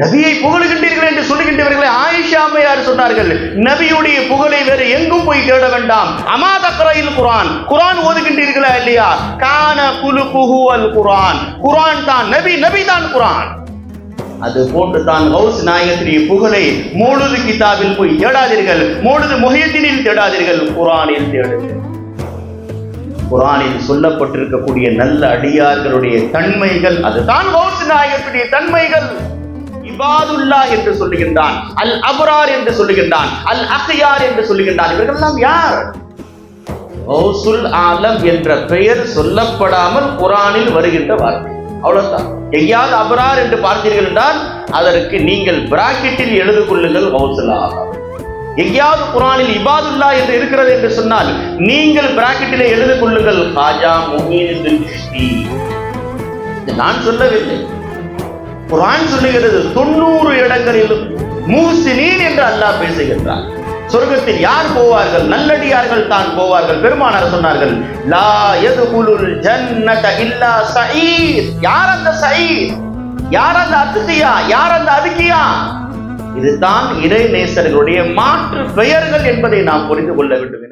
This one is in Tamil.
நபியை புகழுகின்றீர்கள் என்று சொல்லுகின்றவர்களை ஆயிஷா அம்மையார் சொன்னார்கள் நபியுடைய புகழை வேறு எங்கும் போய் தேட வேண்டாம். அமாதக்கரையில் குரான். குரான் ஓதுகின்றீர்களா இல்லையா? கான குலு குஹுவல் குரான். குரான் தான் நபி நபி தான் குரான். அது போன்று தான் ஹவுஸ் நாயகத்தினுடைய புகழை மூழுது கிதாபில் போய் தேடாதீர்கள். மூழுது முகையத்தினில் தேடாதீர்கள். குரானில் தேடுங்கள். குரானில் சொல்லப்பட்டிருக்கக்கூடிய நல்ல அடியார்களுடைய தன்மைகள் அதுதான் ஹவுஸ் நாயகத்துடைய தன்மைகள். இபாதுல்லா என்று சொல்லுகின்றான். அல் அபரார் என்று சொல்லுகின்றான். அல் அகையார் என்று சொல்லுகின்றான். இவர்களெல்லாம் யார்? மௌசுல் ஆலம் என்ற பெயர் சொல்லப்படாமல் குரானில் வருகின்ற வார்த்தை. அவ்வளவுதான். எங்கேயாவது அபரார் என்று பார்த்தீர்கள் என்றால் அதற்கு நீங்கள் பிராக்கெட்டில் எழுது கொள்ளுங்கள் கௌசுல் ஆலம். எங்கேயாவது குரானில் இபாதுல்லா என்று இருக்கிறது என்று சொன்னால் நீங்கள் பிராக்கெட்டிலே எழுது கொள்ளுங்கள். ஹாஜா முஹீனுddin நான் சொல்லவில்லை. குரான் சொல்லுகிறது தொண்ணூறு இடங்களிலும் மூசினீன் என்று அல்லாஹ் பேசுகின்றார் சொர்க்கத்தில் யார் போவார்கள்? நல்லடியார்கள் தான் போவார்கள். பெருமானார் சொன்னார்கள் லா யதுகுலுல் ஜன்னத இல்லா சயீத். யார் அந்த சயீத்? யார் அந்த அதிதியா? யார் அந்த அதுக்கியா இதுதான் இறை நேசர்களுடைய மாற்று பெயர்கள் என்பதை நாம் புரிந்து கொள்ள வேண்டும்